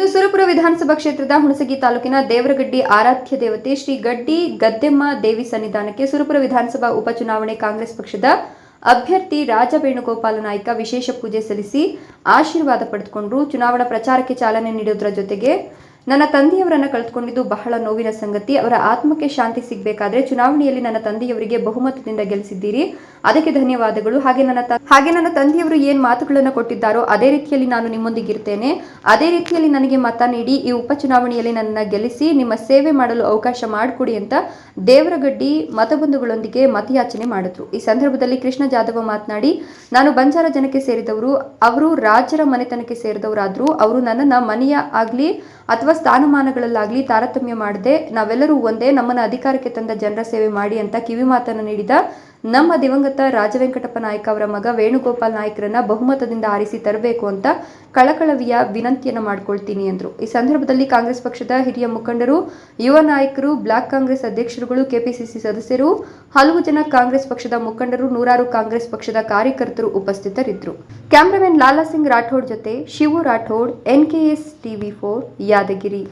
ಇದು ಸುರಪುರ ವಿಧಾನಸಭಾ ಕ್ಷೇತ್ರದ ಹುಣಸಗಿ ತಾಲೂಕಿನ ದೇವರಗಡ್ಡಿ ಆರಾಧ್ಯ ದೇವತೆ ಶ್ರೀ ಗಡ್ಡಿ ಗದ್ದೆಮ್ಮ ದೇವಿ ಸನ್ನಿಧಾನಕ್ಕೆ ಸುರಪುರ ವಿಧಾನಸಭಾ ಉಪಚುನಾವಣೆ ಕಾಂಗ್ರೆಸ್ ಪಕ್ಷದ ಅಭ್ಯರ್ಥಿ ರಾಜ ವೇಣುಗೋಪಾಲ ನಾಯ್ಕ ವಿಶೇಷ ಪೂಜೆ ಸಲ್ಲಿಸಿ ಆಶೀರ್ವಾದ ಪಡೆದುಕೊಂಡ್ರು. ಚುನಾವಣಾ ಪ್ರಚಾರಕ್ಕೆ ಚಾಲನೆ ನೀಡುವುದರ ಜೊತೆಗೆ ನನ್ನ ತಂದೆಯವರನ್ನ ಕಳೆದುಕೊಂಡಿದ್ದು ಬಹಳ ನೋವಿನ ಸಂಗತಿ. ಅವರ ಆತ್ಮಕ್ಕೆ ಶಾಂತಿ ಸಿಗಬೇಕಾದ್ರೆ ಚುನಾವಣೆಯಲ್ಲಿ ನನ್ನ ತಂದೆಯವರಿಗೆ ಬಹುಮತದಿಂದ ಗೆಲ್ಲಿಸಿದ್ದೀರಿ. ಅದಕ್ಕೆ ಧನ್ಯವಾದಗಳು. ಹಾಗೆ ನನ್ನ ಹಾಗೆ ನನ್ನ ತಂದೆಯವರು ಏನ್ ಮಾತುಗಳನ್ನು ಕೊಟ್ಟಿದ್ದಾರೋ ಅದೇ ರೀತಿಯಲ್ಲಿ ನಾನು ನಿಮ್ಮೊಂದಿಗಿರ್ತೇನೆ. ಅದೇ ರೀತಿಯಲ್ಲಿ ನನಗೆ ಮತ ನೀಡಿ ಈ ಉಪಚುನಾವಣೆಯಲ್ಲಿ ನನ್ನ ಗೆಲ್ಲಿಸಿ ನಿಮ್ಮ ಸೇವೆ ಮಾಡಲು ಅವಕಾಶ ಮಾಡಿಕೊಡಿ ಅಂತ ದೇವರಗಡ್ಡಿ ಮತಬಂಧುಗಳೊಂದಿಗೆ ಮತಯಾಚನೆ ಮಾಡಿದ್ರು. ಈ ಸಂದರ್ಭದಲ್ಲಿ ಕೃಷ್ಣ ಜಾಧವ ಮಾತನಾಡಿ, ನಾನು ಬಂಜಾರ ಜನಕ್ಕೆ ಸೇರಿದವರು, ಅವರು ರಾಜರ ಮನೆತನಕ್ಕೆ ಸೇರಿದವರಾದ್ರು ಅವರು ನನ್ನನ್ನ ಮನೆಯ ಆಗ್ಲಿ ಅಥವಾ ಸ್ಥಾನಮಾನಗಳಲ್ಲಾಗ್ಲಿ ತಾರತಮ್ಯ ಮಾಡದೆ ನಾವೆಲ್ಲರೂ ಒಂದೇ ನಮ್ಮನ್ನ ಅಧಿಕಾರಕ್ಕೆ ತಂದ ಜನರ ಸೇವೆ ಮಾಡಿ ಅಂತ ಕಿವಿ ಮಾತನ್ನು ನೀಡಿದ ನಮ್ಮ ದಿವಂಗತ ರಾಜವೆಂಕಟಪ್ಪ ನಾಯ್ಕ ಅವರ ಮಗ ವೇಣುಗೋಪಾಲ್ ನಾಯ್ಕರನ್ನ ಬಹುಮತದಿಂದ ಆರಿಸಿ ತರಬೇಕು ಅಂತ ಕಳಕಳವಿಯ ವಿನಂತಿಯನ್ನು ಮಾಡ್ಕೊಳ್ತೀನಿ ಎಂದರು ಈ ಸಂದರ್ಭದಲ್ಲಿ ಕಾಂಗ್ರೆಸ್ ಪಕ್ಷದ ಹಿರಿಯ ಮುಖಂಡರು, ಯುವ ನಾಯಕರು, ಬ್ಲಾಕ್ ಕಾಂಗ್ರೆಸ್ ಅಧ್ಯಕ್ಷರುಗಳು, ಕೆಪಿಸಿಸಿ ಸದಸ್ಯರು, ಹಲವು ಜನ ಕಾಂಗ್ರೆಸ್ ಪಕ್ಷದ ಮುಖಂಡರು, ನೂರಾರು ಕಾಂಗ್ರೆಸ್ ಪಕ್ಷದ ಕಾರ್ಯಕರ್ತರು ಉಪಸ್ಥಿತರಿದ್ದರು ಕ್ಯಾಮ್ರಾಮನ್ ಲಾಲಾ ಸಿಂಗ್ ರಾಠೋಡ್ ಜೊತೆ Shivu Rathod NKS TV for Yadagiri.